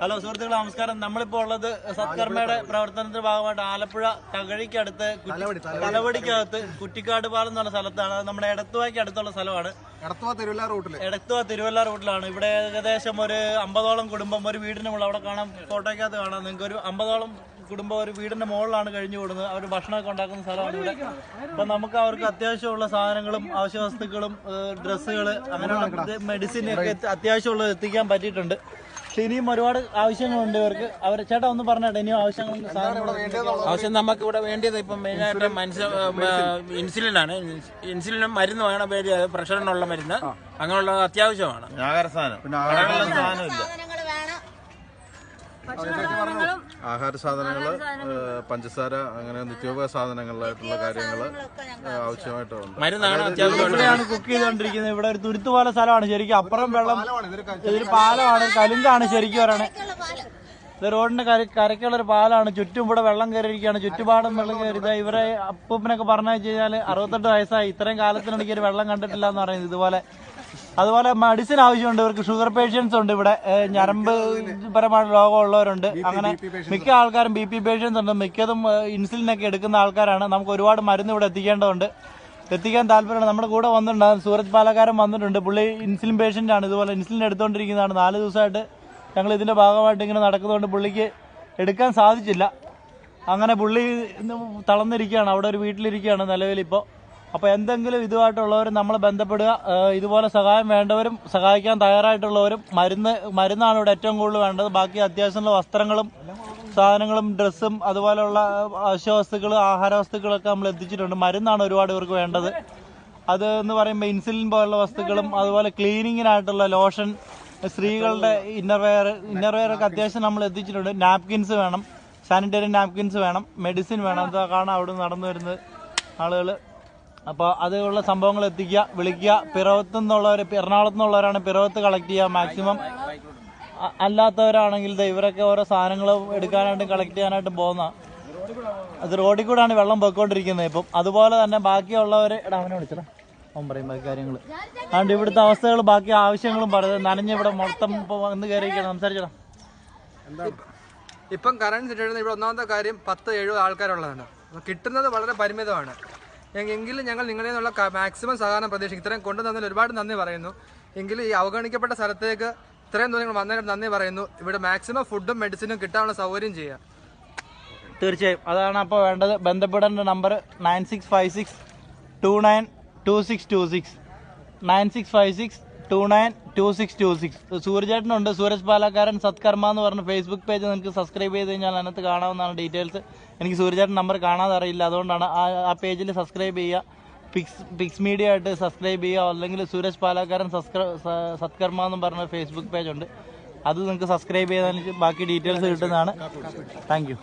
Hello സുഹൃത്തുക്കളെ നമസ്കാരം. നമ്മളിപ്പോ ഉള്ളത് സത്കർമ്മയുടെ പ്രവർത്തനത്തിന്റെ ഭാഗമായിട്ട് ആലപ്പുഴ തകഴിക്കടുത്ത് തലവടിക്കകത്ത് കുറ്റിക്കാട് പാലം എന്ന് പറഞ്ഞ സ്ഥലത്താണ്. അത് നമ്മുടെ എടത്തുവായ്ക്ക് അടുത്തുള്ള സ്ഥലമാണ്. എടത്തുവ തിരുവല്ല റൂട്ടിലാണ്. ഇവിടെ ഏകദേശം ഒരു അമ്പതോളം കുടുംബം ഒരു വീടിന് മുകളിൽ അവിടെ കാണാം. ഫോട്ടോയ്ക്കകത്ത് കാണാം. നിങ്ങൾക്ക് ഒരു അമ്പതോളം കുടുംബം ഒരു വീടിന്റെ മുകളിലാണ് കഴിഞ്ഞു കൂടുന്നത്. അവർ ഭക്ഷണമൊക്കെ ഉണ്ടാക്കുന്ന സ്ഥലമാണ് ഇവിടെ. അപ്പൊ നമുക്ക് അവർക്ക് അത്യാവശ്യമുള്ള സാധനങ്ങളും അവശ്യ വസ്തുക്കളും ഡ്രസ്സുകൾ അങ്ങനെയുള്ള മെഡിസിൻ ഒക്കെ അത്യാവശ്യമുള്ളത് എത്തിക്കാൻ പറ്റിയിട്ടുണ്ട്. പക്ഷെ ഇനിയും ഒരുപാട് ആവശ്യങ്ങളുണ്ട് ഇവർക്ക്. അവർ ചേട്ടാ ഒന്ന് പറഞ്ഞാട്ടെ ഇനിയും ആവശ്യങ്ങൾ സാധനങ്ങൾ ആവശ്യം നമുക്ക് ഇവിടെ വേണ്ടിയത് ഇപ്പം മെയിനായിട്ട് മനുഷ്യ ഇൻസുലിനാണ് ഇൻസുലിനും മരുന്ന് വേണം പ്രഷറിനുള്ള മരുന്ന്. അങ്ങനെയുള്ള അത്യാവശ്യമാണ്. ആഹാര സാധനം. പിന്നെ സാധനമില്ല. ആഹാര സാധനങ്ങൾ പഞ്ചസാര അങ്ങനെ നിത്യോപയോഗ സാധനങ്ങളായിട്ടുള്ള കാര്യങ്ങൾ ആവശ്യമായിട്ടുണ്ട്. ഇവിടെയാണ് കുക്ക് ചെയ്തുകൊണ്ടിരിക്കുന്നത്. ഇവിടെ ഒരു തുരുത്തു പോലെ സ്ഥലമാണ്. ശരിക്കും അപ്പുറം വെള്ളം ഇതൊരു പാലമാണ്. കലുങ്കാണ് ശരിക്കും പറയണേ. ഇത് റോഡിന്റെ കര കരയ്ക്കുള്ള ഒരു പാലാണ്. ചുറ്റും ഇവിടെ വെള്ളം കയറിയിരിക്കുകയാണ്. ചുറ്റുപാടും വെള്ളം കയറി. ഇവരെ അപ്പൂപ്പനൊക്കെ പറഞ്ഞു വെച്ച് കഴിഞ്ഞാൽ അറുപത്തെട്ട് വയസ്സായി. ഇത്രയും കാലത്തിനിടയ്ക്ക് ഒരു വെള്ളം കണ്ടിട്ടില്ല എന്ന് പറയുന്നത്. ഇതുപോലെ അതുപോലെ മെഡിസിൻ ആവശ്യമുണ്ടവർക്ക് ഷുഗർ പേഷ്യൻസ് ഉണ്ട് ഇവിടെ. ഞരമ്പ് പരമായ രോഗമുള്ളവരുണ്ട്. അങ്ങനെ മിക്ക ആൾക്കാരും ബി പി പേഷ്യൻസ് ഉണ്ട്. മിക്കതും ഇൻസുലിൻ ഒക്കെ എടുക്കുന്ന ആൾക്കാരാണ്. നമുക്ക് ഒരുപാട് മരുന്ന് ഇവിടെ എത്തിക്കേണ്ടതുണ്ട്. എത്തിക്കാൻ താല്പര്യമാണ് നമ്മുടെ കൂടെ വന്നിട്ടുണ്ട് സൂരജ് പാലക്കാരൻ വന്നിട്ടുണ്ട്. പുള്ളി ഇൻസുലിൻ പേഷ്യന്റ് ആണ്. ഇതുപോലെ ഇൻസുലിൻ എടുത്തുകൊണ്ടിരിക്കുന്നതാണ് നാല് ദിവസമായിട്ട് ഞങ്ങൾ ഇതിന്റെ ഭാഗമായിട്ട് ഇങ്ങനെ നടക്കുന്നതുകൊണ്ട് പുള്ളിക്ക് എടുക്കാൻ സാധിച്ചില്ല. അങ്ങനെ പുള്ളി തളർന്നിരിക്കുകയാണ്. അവിടെ ഒരു വീട്ടിലിരിക്കുകയാണ് നിലവിൽ ഇപ്പോൾ അപ്പോൾ എന്തെങ്കിലും ഇതുമായിട്ടുള്ളവർ നമ്മളെ ബന്ധപ്പെടുക ഇതുപോലെ സഹായം വേണ്ടവരും സഹായിക്കാൻ തയ്യാറായിട്ടുള്ളവരും മരുന്ന് മരുന്നാണ് ഇവിടെ ഏറ്റവും കൂടുതൽ വേണ്ടത്. ബാക്കി അത്യാവശ്യമുള്ള വസ്ത്രങ്ങളും സാധനങ്ങളും ഡ്രസ്സും അതുപോലെയുള്ള ആവശ്യവസ്തുക്കൾ ആഹാര വസ്തുക്കളൊക്കെ നമ്മൾ എത്തിച്ചിട്ടുണ്ട്. മരുന്നാണ് ഒരുപാട് ഇവർക്ക് വേണ്ടത്. അത് എന്ന് പറയുമ്പോൾ ഇൻസുലിൻ പോലുള്ള വസ്തുക്കളും അതുപോലെ ക്ലീനിങ്ങിനായിട്ടുള്ള ലോഷൻ സ്ത്രീകളുടെ ഇന്നർവെയർ ഇന്നർവെയറൊക്കെ അത്യാവശ്യം നമ്മൾ എത്തിച്ചിട്ടുണ്ട്. നാപ്കിൻസ് വേണം സാനിറ്ററി നാപ്കിൻസ് വേണം മെഡിസിൻ വേണം. കാണാം അവിടെ നടന്നു വരുന്നത് ആളുകൾ അപ്പോൾ അതുള്ള സംഭവങ്ങൾ എത്തിക്കുക വിളിക്കുക. പിറവത്ത് നിന്നുള്ളവർ എറണാകുളത്ത് നിന്നുള്ളവരാണ് പിറവത്ത് കളക്ട് ചെയ്യുക മാക്സിമം അല്ലാത്തവരാണെങ്കിൽ ഇവരൊക്കെ ഓരോ സാധനങ്ങൾ എടുക്കാനായിട്ടും കളക്ട് ചെയ്യാനായിട്ടും പോകുന്ന. അത് റോഡിൽ കൂടാണ് വെള്ളം പോയിക്കൊണ്ടിരിക്കുന്നത് ഇപ്പം. അതുപോലെ തന്നെ ബാക്കിയുള്ളവർ എടാ അവനെ വിളിച്ചടാ. അവൻ ബാക്കി കാര്യങ്ങൾ അതുകൊണ്ട് ഇവിടുത്തെ അവസ്ഥകൾ ബാക്കി ആവശ്യങ്ങളും പറയുന്നത് നനഞ്ഞ് ഇവിടെ മൊത്തം ഇപ്പോൾ വന്ന് കയറിയിരിക്കണം സംസാരിച്ചടാ. ഇപ്പം കറണ്ട് സിറ്റുവേഷൻ ഇവിടെ ഒന്നാമത്തെ കാര്യം പത്ത് എഴുപത് ആൾക്കാരുള്ളതാണ്. കിട്ടുന്നത് വളരെ പരിമിതമാണ്. എങ്കിലും ഞങ്ങൾ നിങ്ങളിൽ നിന്നുള്ള മാക്സിമം സഹകരണം പ്രതീക്ഷിക്കും. ഇത്രയും കൊണ്ടുതന്നതിൽ ഒരുപാട് നന്ദി പറയുന്നു. എങ്കിലും ഈ അവഗണിക്കപ്പെട്ട സ്ഥലത്തേക്ക് ഇത്രയും ദൂരം നിങ്ങൾ നന്ദി പറയുന്നു. ഇവിടെ മാക്സിമം ഫുഡും മെഡിസിനും കിട്ടാനുള്ള സൗകര്യം ചെയ്യുക തീർച്ചയായും. അതാണ് അപ്പോൾ വേണ്ടത്. ബന്ധപ്പെടേണ്ട number nine six five six two nine two six two six nine six five six two nine two six two six സൂര്യചേട്ടനുണ്ട് Sooraj പാലക്കാരൻ സത്കർമ്മ എന്ന് പറഞ്ഞ ഫേസ്ബുക്ക് പേജ് നിങ്ങൾക്ക് സബ്സ്ക്രൈബ് ചെയ്ത് കഴിഞ്ഞാൽ അതിനകത്ത് കാണാവുന്നതാണ് ഡീറ്റെയിൽസ് എനിക്ക് സൂര്യചേട്ടൻ നമ്പർ കാണാതെ അറിയില്ല. അതുകൊണ്ടാണ് ആ ആ പേജിൽ സബ്സ്ക്രൈബ് ചെയ്യുക. പിക്സ് പിക്സ് മീഡിയ ആയിട്ട് സബ്സ്ക്രൈബ് ചെയ്യുക. അല്ലെങ്കിൽ സൂരജ് പാലക്കാരൻ സത്കർമ്മ എന്ന് പറഞ്ഞ ഫേസ്ബുക്ക് പേജ് ഉണ്ട്. അത് നിങ്ങൾക്ക് സബ്സ്ക്രൈബ് ചെയ്താൽ ബാക്കി ഡീറ്റെയിൽസ് കിട്ടുന്നതാണ്. താങ്ക്